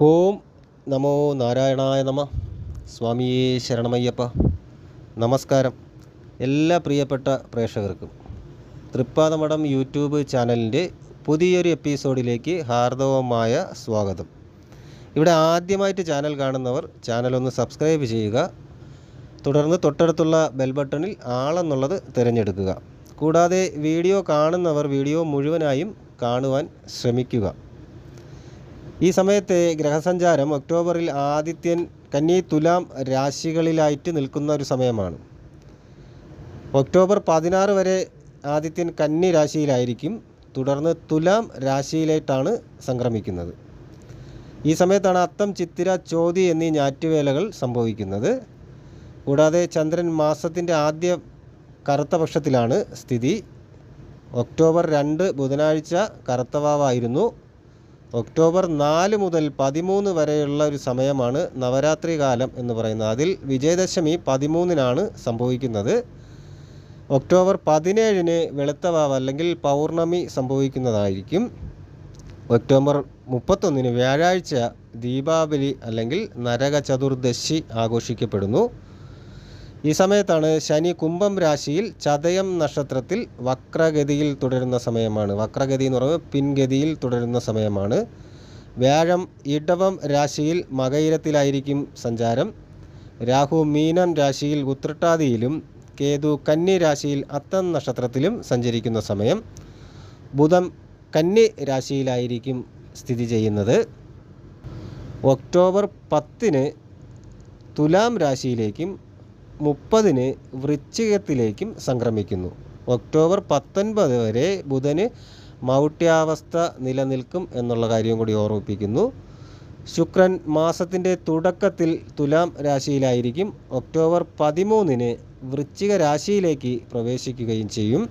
ഓം നമോ നാരായണായ നമ. സ്വാമിയേ ശരണമയ്യപ്പ. നമസ്കാരം. എല്ലാ പ്രിയപ്പെട്ട പ്രേക്ഷകർക്കും. തൃപ്പാദമഠം യൂട്യൂബ് ചാനലിന്റെ പുതിയൊരു എപ്പിസോഡിലേക്ക് ഹാർദവമായ സ്വാഗതം. ഇവിടെ ആദ്യമായിട്ട് ചാനൽ കാണുന്നവർ ചാനൽ ഒന്ന് സബ്സ്ക്രൈബ് ചെയ്യുക. തുടർന്ന് തൊട്ടടുത്തുള്ള ബെൽ ബട്ടണിൽ ആളെന്നുള്ളത് തിരഞ്ഞെടുക്കുക. കൂടാതെ വീഡിയോ കാണുന്നവർ വീഡിയോ മുഴുവനായും കാണുവാൻ ശ്രമിക്കുക. ഈ സമയത്തെ ഗ്രഹസഞ്ചാരം ഒക്ടോബറിൽ ആദിത്യൻ കന്നി തുലാം രാശികളിലായിട്ട് നിൽക്കുന്ന ഒരു സമയമാണ്. ഒക്ടോബർ പതിനാറ് വരെ ആദിത്യൻ കന്നി രാശിയിലായിരിക്കും. തുടർന്ന് തുലാം രാശിയിലേക്കാണ് സംക്രമിക്കുന്നത്. ഈ സമയത്താണ് അത്തം ചിത്തിര ചോതി എന്നീ ഞാറ്റുവേലകൾ സംഭവിക്കുന്നത്. കൂടാതെ ചന്ദ്രൻ മാസത്തിന്റെ ആദ്യ കറുത്ത പക്ഷത്തിലാണ് സ്ഥിതി. ഒക്ടോബർ രണ്ട് ബുധനാഴ്ച കറുത്തവാവായിരുന്നു ഒക്ടോബർ നാല് മുതൽ പതിമൂന്ന് വരെയുള്ള ഒരു സമയമാണ് നവരാത്രി കാലം എന്ന് പറയുന്നത്. അതിൽ വിജയദശമി പതിമൂന്നിനാണ് സംഭവിക്കുന്നത്. ഒക്ടോബർ പതിനേഴിന് വെളുത്തവാവ് അല്ലെങ്കിൽ പൗർണമി സംഭവിക്കുന്നതായിരിക്കും. ഒക്ടോബർ മുപ്പത്തൊന്നിന് വ്യാഴാഴ്ച ദീപാവലി അല്ലെങ്കിൽ നരക ചതുർദശി ആഘോഷിക്കപ്പെടുന്നു. ഈ സമയത്താണ് ശനി കുംഭം രാശിയിൽ ചതയം നക്ഷത്രത്തിൽ വക്രഗതിയിൽ തുടരുന്ന സമയമാണ്. വക്രഗതി എന്ന് പറയുന്നത് പിൻഗതിയിൽ തുടരുന്ന സമയമാണ്. വ്യാഴം ഇടവം രാശിയിൽ മകയിരത്തിലായിരിക്കും സഞ്ചാരം. രാഹു മീനം രാശിയിൽ ഉത്രട്ടാതിയിലും കേതു കന്നി രാശിയിൽ അത്തം നക്ഷത്രത്തിലും സഞ്ചരിക്കുന്ന സമയം. ബുധം കന്നി രാശിയിലായിരിക്കും സ്ഥിതി ചെയ്യുന്നത്. ഒക്ടോബർ പത്തിന് തുലാം രാശിയിലേക്കും മുപ്പതിന് വൃശ്ചികത്തിലേക്കും സംക്രമിക്കുന്നു. ഒക്ടോബർ പത്തൊൻപത് വരെ ബുധന് മൗട്ട്യാവസ്ഥ നിലനിൽക്കും എന്നുള്ള കാര്യം കൂടി ഓർമ്മിപ്പിക്കുന്നു. ശുക്രൻ മാസത്തിന്റെ തുടക്കത്തിൽ തുലാം രാശിയിലായിരിക്കും. ഒക്ടോബർ പതിമൂന്നിന് വൃശ്ചിക രാശിയിലേക്ക് പ്രവേശിക്കുകയും ചെയ്യും.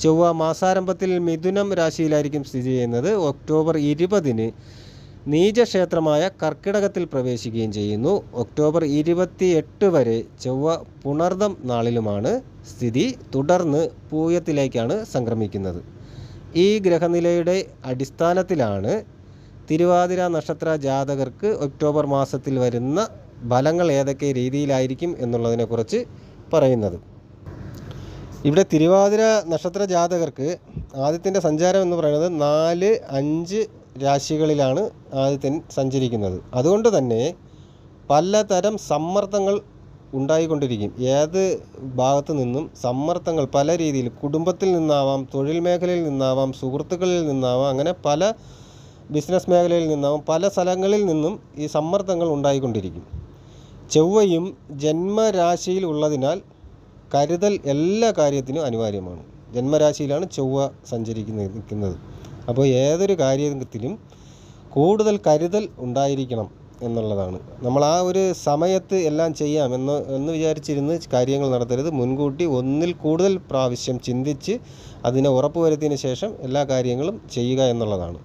ചൊവ്വ മാസാരംഭത്തിൽ മിഥുനം രാശിയിലായിരിക്കും സ്ഥിതി ചെയ്യുന്നത്. ഒക്ടോബർ ഇരുപതിന് നീചക്ഷേത്രമായ കർക്കിടകത്തിൽ പ്രവേശിക്കുകയും ചെയ്യുന്നു. ഒക്ടോബർ ഇരുപത്തി എട്ട് വരെ ചൊവ്വ പുണർദം നാളിലുമാണ് സ്ഥിതി. തുടർന്ന് പൂയത്തിലേക്കാണ് സംക്രമിക്കുന്നത്. ഈ ഗ്രഹനിലയുടെ അടിസ്ഥാനത്തിലാണ് തിരുവാതിര നക്ഷത്ര ജാതകർക്ക് ഒക്ടോബർ മാസത്തിൽ വരുന്ന ഫലങ്ങൾ ഏതൊക്കെ രീതിയിലായിരിക്കും എന്നുള്ളതിനെക്കുറിച്ച് പറയുന്നത്. ഇവിടെ തിരുവാതിര നക്ഷത്ര ജാതകർക്ക് ആദ്യത്തിന്റെ സഞ്ചാരം എന്ന് പറയുന്നത് നാല് അഞ്ച് രാശികളിലാണ് ആദിത്യൻ സഞ്ചരിക്കുന്നത്. അതുകൊണ്ട് തന്നെ പലതരം സമ്മർദ്ദങ്ങൾ ഉണ്ടായിക്കൊണ്ടിരിക്കും. ഏത് ഭാഗത്തു നിന്നും സമ്മർദ്ദങ്ങൾ പല രീതിയിൽ കുടുംബത്തിൽ നിന്നാവാം തൊഴിൽ മേഖലയിൽ നിന്നാവാം സുഹൃത്തുക്കളിൽ നിന്നാവാം അങ്ങനെ പല ബിസിനസ് മേഖലയിൽ നിന്നാവാം പല സ്ഥലങ്ങളിൽ നിന്നും ഈ സമ്മർദ്ദങ്ങൾ ഉണ്ടായിക്കൊണ്ടിരിക്കും. ചൊവ്വയും ജന്മരാശിയിൽ ഉള്ളതിനാൽ കരുതൽ എല്ലാ കാര്യത്തിനും അനിവാര്യമാണ്. ജന്മരാശിയിലാണ് ചൊവ്വ സഞ്ചരിക്കുന്നത്. അപ്പോൾ ഏതൊരു കാര്യത്തിലും കൂടുതൽ കരുതൽ ഉണ്ടായിരിക്കണം എന്നുള്ളതാണ്. നമ്മൾ ആ ഒരു സമയത്ത് എല്ലാം ചെയ്യാം എന്ന് എന്ന് വിചാരിച്ചിരുന്ന് കാര്യങ്ങൾ നടത്തരുത്. മുൻകൂട്ടി ഒന്നിൽ കൂടുതൽ പ്രാവശ്യം ചിന്തിച്ച് അതിനെ ഉറപ്പുവരുത്തിയതിന് ശേഷം എല്ലാ കാര്യങ്ങളും ചെയ്യുക എന്നുള്ളതാണ്.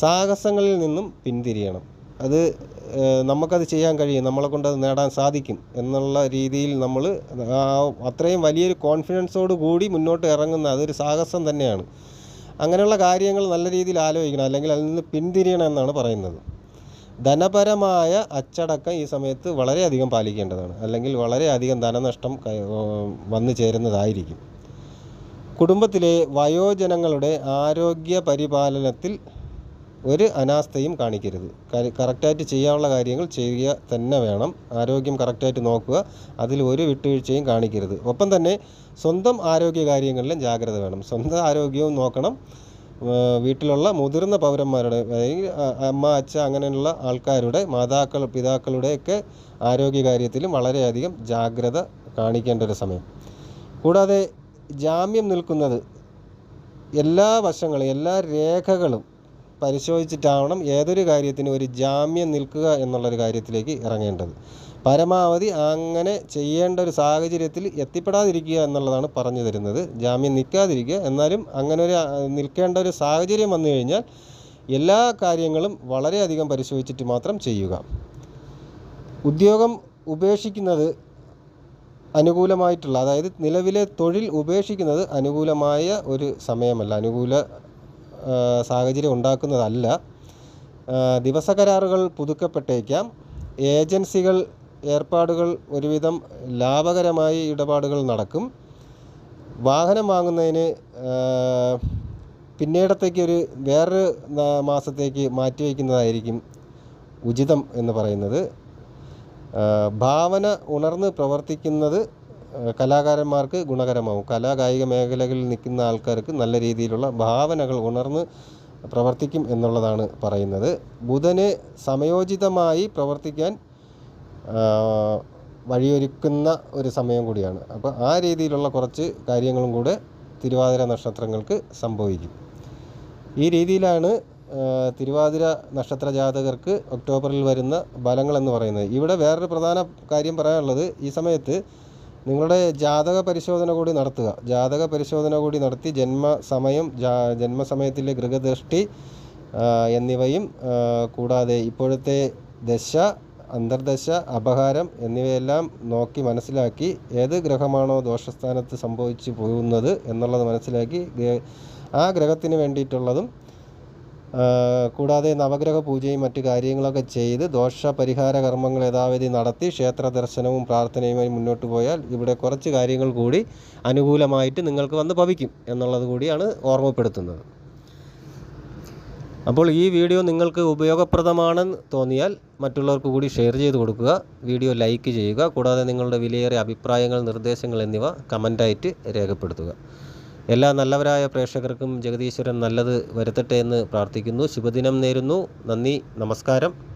സാഹസങ്ങളിൽ നിന്നും പിന്തിരിയണം. അത് നമുക്കത് ചെയ്യാൻ കഴിയും. നമ്മളെ കൊണ്ട് അത് നേടാൻ സാധിക്കും എന്നുള്ള രീതിയിൽ നമ്മൾ അത്രയും വലിയൊരു കോൺഫിഡൻസോട് കൂടി മുന്നോട്ട് ഇറങ്ങുന്ന അതൊരു സാഹസം തന്നെയാണ്. അങ്ങനെയുള്ള കാര്യങ്ങൾ നല്ല രീതിയിൽ ആലോചിക്കണം അല്ലെങ്കിൽ അതിൽ നിന്ന് പിന്തിരിയണം എന്നാണ് പറയുന്നത്. ധനപരമായ അച്ചടക്കം ഈ സമയത്ത് വളരെയധികം പാലിക്കേണ്ടതാണ്. അല്ലെങ്കിൽ വളരെയധികം ധനനഷ്ടം വന്നു ചേരുന്നതായിരിക്കും. കുടുംബത്തിലെ വയോജനങ്ങളുടെ ആരോഗ്യ പരിപാലനത്തിൽ ഒരു അനാസ്ഥയും കാണിക്കരുത്. കര- കറക്റ്റായിട്ട് ചെയ്യാനുള്ള കാര്യങ്ങൾ ചെയ്യുക തന്നെ വേണം. ആരോഗ്യം കറക്റ്റായിട്ട് നോക്കുക. അതിൽ ഒരു വിട്ടുവീഴ്ചയും കാണിക്കരുത്. ഒപ്പം തന്നെ സ്വന്തം ആരോഗ്യ കാര്യങ്ങളിലും ജാഗ്രത വേണം. സ്വന്തം ആരോഗ്യവും നോക്കണം. വീട്ടിലുള്ള മുതിർന്ന പൗരന്മാരുടെ അല്ലെങ്കിൽ അമ്മ അച്ഛ അങ്ങനെയുള്ള ആൾക്കാരുടെ മാതാക്കൾ പിതാക്കളുടെയൊക്കെ ആരോഗ്യ കാര്യത്തിലും വളരെയധികം ജാഗ്രത കാണിക്കേണ്ട ഒരു സമയം. കൂടാതെ ജാമ്യം നിൽക്കുന്നത് എല്ലാ വശങ്ങളും എല്ലാ രേഖകളും പരിശോധിച്ചിട്ടാവണം ഏതൊരു കാര്യത്തിനും ഒരു ജാമ്യം നിൽക്കുക എന്നുള്ളൊരു കാര്യത്തിലേക്ക് ഇറങ്ങേണ്ടത്. പരമാവധി അങ്ങനെ ചെയ്യേണ്ട ഒരു സാഹചര്യത്തിൽ എത്തിപ്പെടാതിരിക്കുക എന്നുള്ളതാണ് പറഞ്ഞു തരുന്നത്. ജാമ്യം നിൽക്കാതിരിക്കുക. എന്നാലും അങ്ങനെ ഒരു നിൽക്കേണ്ട ഒരു സാഹചര്യം വന്നു കഴിഞ്ഞാൽ എല്ലാ കാര്യങ്ങളും വളരെയധികം പരിശോധിച്ചിട്ട് മാത്രം ചെയ്യുക. ഉദ്യോഗം ഉപേക്ഷിക്കുന്നത് അനുകൂലമായിട്ടുള്ള അതായത് നിലവിലെ തൊഴിൽ ഉപേക്ഷിക്കുന്നത് അനുകൂലമായ ഒരു സമയമല്ല. അനുകൂല സാഹചര്യം ഉണ്ടാക്കുന്നതല്ല. ദിവസ ദിവസകരാറുകൾ പുതുക്കപ്പെട്ടേക്കാം. ഏജൻസികൾ ഏർപ്പാടുകൾ ഒരുവിധം ലാഭകരമായി ഇടപാടുകൾ നടക്കും. വാഹനം വാങ്ങുന്നതിന് പിന്നീടത്തേക്ക് ഒരു വേറൊരു മാസത്തേക്ക് മാറ്റിവെക്കുന്നതായിരിക്കും ഉചിതം എന്ന് പറയുന്നത്. ഭാവന ഉണർന്ന് പ്രവർത്തിക്കുന്നത് കലാകാരന്മാർക്ക് ഗുണകരമാവും. കലാകായിക മേഖലകളിൽ നിൽക്കുന്ന ആൾക്കാർക്ക് നല്ല രീതിയിലുള്ള ഭാവനകൾ ഉണർന്ന് പ്രവർത്തിക്കും എന്നുള്ളതാണ് പറയുന്നത്. ബുധന് സമയോചിതമായി പ്രവർത്തിക്കാൻ വഴിയൊരുക്കുന്ന ഒരു സമയം കൂടിയാണ്. അപ്പോൾ ആ രീതിയിലുള്ള കുറച്ച് കാര്യങ്ങളും കൂടെ തിരുവാതിര നക്ഷത്രങ്ങൾക്ക് സംഭവിക്കും. ഈ രീതിയിലാണ് തിരുവാതിര നക്ഷത്ര ജാതകർക്ക് ഒക്ടോബറിൽ വരുന്ന ഫലങ്ങളെന്ന് പറയുന്നത്. ഇവിടെ വേറൊരു പ്രധാന കാര്യം പറയാനുള്ളത് ഈ സമയത്ത് നിങ്ങളുടെ ജാതക പരിശോധന കൂടി നടത്തുക. ജാതക പരിശോധന കൂടി നടത്തി ജന്മ സമയം ജന്മസമയത്തിലെ ഗൃഹദൃഷ്ടി എന്നിവയും കൂടാതെ ഇപ്പോഴത്തെ ദശ അന്തർദശ അപഹാരം എന്നിവയെല്ലാം നോക്കി മനസ്സിലാക്കി ഏത് ഗ്രഹമാണോ ദോഷസ്ഥാനത്ത് സംഭവിച്ചു പോകുന്നത് എന്നുള്ളത് മനസ്സിലാക്കി ആ ഗ്രഹത്തിന് വേണ്ടിയിട്ടുള്ളതും കൂടാതെ നവഗ്രഹ പൂജയും മറ്റു കാര്യങ്ങളൊക്കെ ചെയ്ത് ദോഷ പരിഹാര കർമ്മങ്ങൾ യഥാവിധി നടത്തി ക്ഷേത്ര ദർശനവും പ്രാർത്ഥനയുമായി മുന്നോട്ട് പോയാൽ ഇവിടെ കുറച്ച് കാര്യങ്ങൾ കൂടി അനുകൂലമായിട്ട് നിങ്ങൾക്ക് വന്ന് ഭവിക്കും എന്നുള്ളത് കൂടിയാണ് ഓർമ്മപ്പെടുത്തുന്നത്. അപ്പോൾ ഈ വീഡിയോ നിങ്ങൾക്ക് ഉപയോഗപ്രദമാണെന്ന് തോന്നിയാൽ മറ്റുള്ളവർക്ക് കൂടി ഷെയർ ചെയ്ത് കൊടുക്കുക വീഡിയോ ലൈക്ക് ചെയ്യുക കൂടാതെ നിങ്ങളുടെ വിലയേറിയ അഭിപ്രായങ്ങൾ നിർദ്ദേശങ്ങൾ എന്നിവ കമന്റായിട്ട് രേഖപ്പെടുത്തുക. എല്ലാ നല്ലവരായ പ്രേക്ഷകർക്കും ജഗദീശ്വരൻ നല്ലത് വരുത്തട്ടെ എന്ന് പ്രാർത്ഥിക്കുന്നു. ശുഭദിനം നേരുന്നു. നന്ദി. നമസ്കാരം.